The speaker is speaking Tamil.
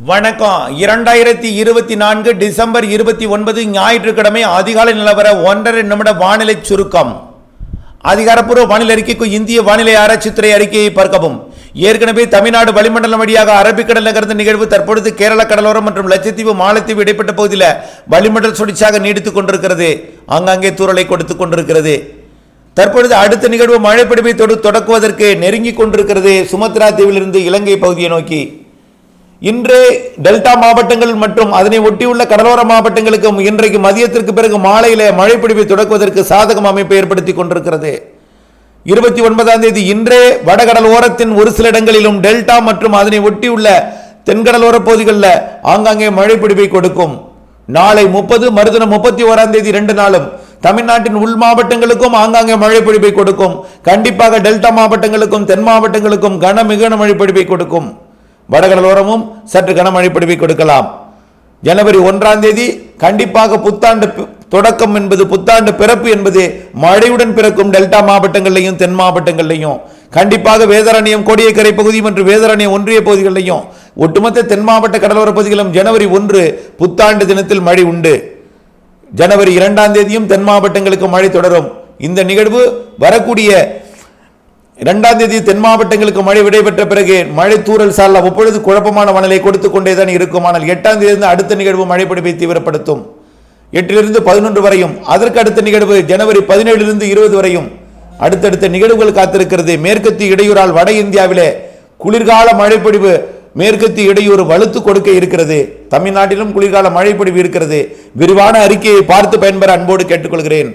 வணக்கம். இரண்டாயிரத்தி இருபத்தி நான்கு டிசம்பர் இருபத்தி ஒன்பது ஞாயிற்றுக்கிழமை அதிகாலை நிலவர ஒன்றரை நிமிட வானிலை சுருக்கம். அதிகாரப்பூர்வ வானிலை அறிக்கைக்கு இந்திய வானிலை ஆராய்ச்சித்துறை அறிக்கையை பார்க்கவும். ஏற்கனவே தமிழ்நாடு வளிமண்டலம் வழியாக அரபிக்கடல் நகர்ந்த நிகழ்வு தற்பொழுது கேரள கடலோரம் மற்றும் லட்சத்தீவு மாலத்தீவு இடைப்பட்ட பகுதியில் வளிமண்டல் சுழற்சியாக நீடித்துக் கொண்டிருக்கிறது. ஆங்காங்கே தூறலை கொடுத்துக் கொண்டிருக்கிறது. தற்பொழுது அடுத்த நிகழ்வு மழைப்பிடிப்பை தொடு தொடக்குவதற்கு நெருங்கிக் கொண்டிருக்கிறது சுமத்ரா தீவிலிருந்து இலங்கை பகுதியை நோக்கி. இன்று டெல்டா மாவட்டங்கள் மற்றும் அதனை ஒட்டியுள்ள கடலோர மாவட்டங்களுக்கும் இன்றைக்கு மதியத்திற்கு பிறகு மாலையில மழைப்பிடிப்பை தொடக்குவதற்கு சாதகம் அமைப்பை ஏற்படுத்தி கொண்டிருக்கிறது. இருபத்தி ஒன்பதாம் தேதி இன்றே வடகடல் ஓரத்தின் ஒரு சில இடங்களிலும் டெல்டா மற்றும் அதனை ஒட்டியுள்ள தென்கடலோர பகுதிகளில் ஆங்காங்கே மழைப்பிடிப்பை கொடுக்கும். நாளை முப்பது மறுதினம் முப்பத்தி ஓராம் தேதி ரெண்டு நாளும் தமிழ்நாட்டின் உள் மாவட்டங்களுக்கும் ஆங்காங்கே மழைப்பிடிப்பை கொடுக்கும். கண்டிப்பாக டெல்டா மாவட்டங்களுக்கும் தென் மாவட்டங்களுக்கும் கன மிகுன பொழிப்பை கொடுக்கும் வடகடலோரமும் சற்று கனமழை பொழிவை கொடுக்கலாம். ஜனவரி ஒன்றாம் தேதி கண்டிப்பாக புத்தாண்டு தொடக்கம் என்பது புத்தாண்டு பிறப்பு என்பது மழையுடன் பிறக்கும் டெல்டா மாவட்டங்கள்லையும் தென் மாவட்டங்கள்லையும். கண்டிப்பாக வேதாரண்யம் கோடியக்கரை பகுதி மற்றும் வேதாரண்யம் ஒன்றிய பகுதிகளிலையும் ஒட்டுமொத்த தென் மாவட்ட கடலோர பகுதிகளும் ஜனவரி ஒன்று புத்தாண்டு தினத்தில் மழை உண்டு. ஜனவரி இரண்டாம் தேதியும் தென் மாவட்டங்களுக்கு மழை தொடரும். இந்த நிகழ்வு வரக்கூடிய இரண்டாம் தேதி தென் மாவட்டங்களுக்கு மழை விடைபெற்ற பிறகு மழை தூரல் சால் அவ்வப்பொழுது குழப்பமான வானிலை கொடுத்து கொண்டே தான் இருக்கும் ஆனால் எட்டாம் தேதி அடுத்த நிகழ்வு மழை பிடிப்பை தீவிரப்படுத்தும். எட்டிலிருந்து பதினொன்று வரையும் அதற்கு அடுத்த நிகழ்வு ஜனவரி பதினேழிலிருந்து இருபது வரையும். அடுத்தடுத்த நிகழ்வுகள் காத்திருக்கிறது. மேற்கத்திய இடையூறால் வட இந்தியாவிலே குளிர்கால மழைப்பொழிவு மேற்கத்திய இடையூறு வலுத்து கொடுக்க இருக்கிறது. தமிழ்நாட்டிலும் குளிர்கால மழைப்பொழிவு இருக்கிறது. விரிவான அறிக்கையை பார்த்து பயன்பெற அன்போடு கேட்டுக்கொள்கிறேன்.